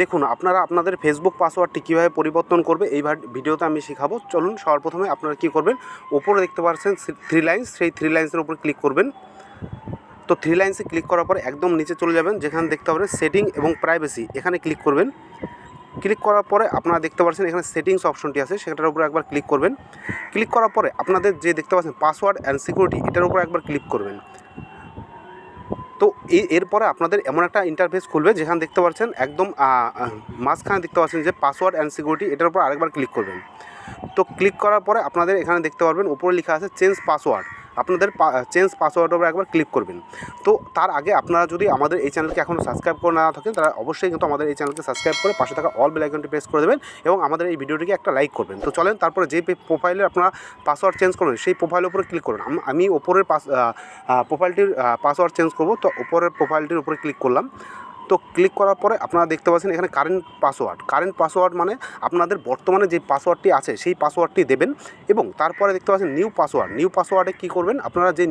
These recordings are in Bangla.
দেখুন, আপনারা আপনাদের ফেসবুক পাসওয়ার্ডটি কীভাবে পরিবর্তন করবে, এই ভিডিওতে আমি শেখাবো। চলুন সবার প্রথমে আপনারা কী করবেন? ওপরে দেখতে পাচ্ছেন থ্রি লাইন্স সেই থ্রি লাইন্সের উপর ক্লিক করবেন। তো থ্রি লাইন্সে ক্লিক করার পরে একদম নিচে চলে যাবেন, যেখানে দেখতে পাবেন সেটিং এবং প্রাইভেসি এখানে ক্লিক করবেন। ক্লিক করার পরে আপনারা দেখতে পাচ্ছেন এখানে সেটিংস অপশনটি আছে, সেটার উপর একবার ক্লিক করবেন। ক্লিক করার পরে আপনাদের যে দেখতে পাচ্ছেন পাসওয়ার্ড অ্যান্ড সিকিউরিটি এটার উপর একবার ক্লিক করবেন। তো এরপরে আপনাদের এমন একটা ইন্টারফেস খুলবে যেখানে দেখতে পাচ্ছেন একদম মাঝখানে দেখতে পাচ্ছেন যে পাসওয়ার্ড অ্যান্ড সিকিউরিটি এটার উপর আরেকবার ক্লিক করবেন। তো ক্লিক করার পরে আপনাদের এখানে দেখতে পারবেন, উপরে লেখা আছে চেঞ্জ পাসওয়ার্ড আপনাদের চেঞ্জ পাসওয়ার্ডের উপর একবার ক্লিক করবেন। তো তার আগে আপনারা যদি আমাদের এই চ্যানেলকে এখনও সাবস্ক্রাইব করে না থাকেন, তারা অবশ্যই কিন্তু আমাদের এই চ্যানেলকে সাবস্ক্রাইব করে পাশে থাকা অল বেল আইকনটি প্রেস করে দেবেন এবং আমাদের এই ভিডিওটিকে একটা লাইক করবেন। তো চলেন তারপরে যে প্রোফাইলে আপনারা পাসওয়ার্ড চেঞ্জ করবেন, সেই প্রোফাইলের উপরে ক্লিক করুন। আমি ওপরের পাস প্রোফাইলটির পাসওয়ার্ড চেঞ্জ করব, তো ওপরের প্রোফাইলটির উপরে ক্লিক করলাম। তো ক্লিক করার পরে আপনারা দেখতে পাচ্ছেন এখানে কারেন্ট পাসওয়ার্ড কারেন্ট পাসওয়ার্ড মানে আপনাদের বর্তমানে যে পাসওয়ার্ডটি আছে, সেই পাসওয়ার্ডটি দেবেন এবং তারপরে দেখতে পাচ্ছেন নিউ পাসওয়ার্ড নিউ পাসওয়ার্ডে কী করবেন? আপনারা যে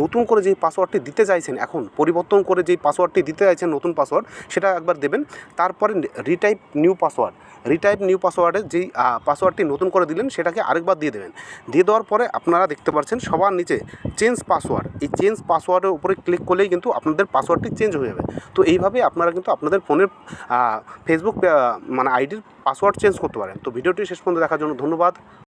নতুন করে যেই পাসওয়ার্ডটি দিতে চাইছেন, এখন পরিবর্তন করে যেই পাসওয়ার্ডটি দিতে চাইছেন নতুন পাসওয়ার্ড সেটা একবার দেবেন। তারপরে retype new password retype new পাসওয়ার্ডে যেই পাসওয়ার্ডটি নতুন করে দিলেন, সেটাকে আরেকবার দিয়ে দেবেন। দিয়ে দেওয়ার পরে আপনারা দেখতে পাচ্ছেন সবার নিচে চেঞ্জ পাসওয়ার্ড এই চেঞ্জ পাসওয়ার্ডের উপরে ক্লিক করলেই কিন্তু আপনাদের পাসওয়ার্ডটি চেঞ্জ হয়ে যাবে। তো এইভাবে আপনারা কিন্তু আপনাদের ফোনের ফেসবুক মানে আইডির পাসওয়ার্ড চেঞ্জ করতে পারেন। তো ভিডিওটি শেষ পর্যন্ত দেখার জন্য ধন্যবাদ।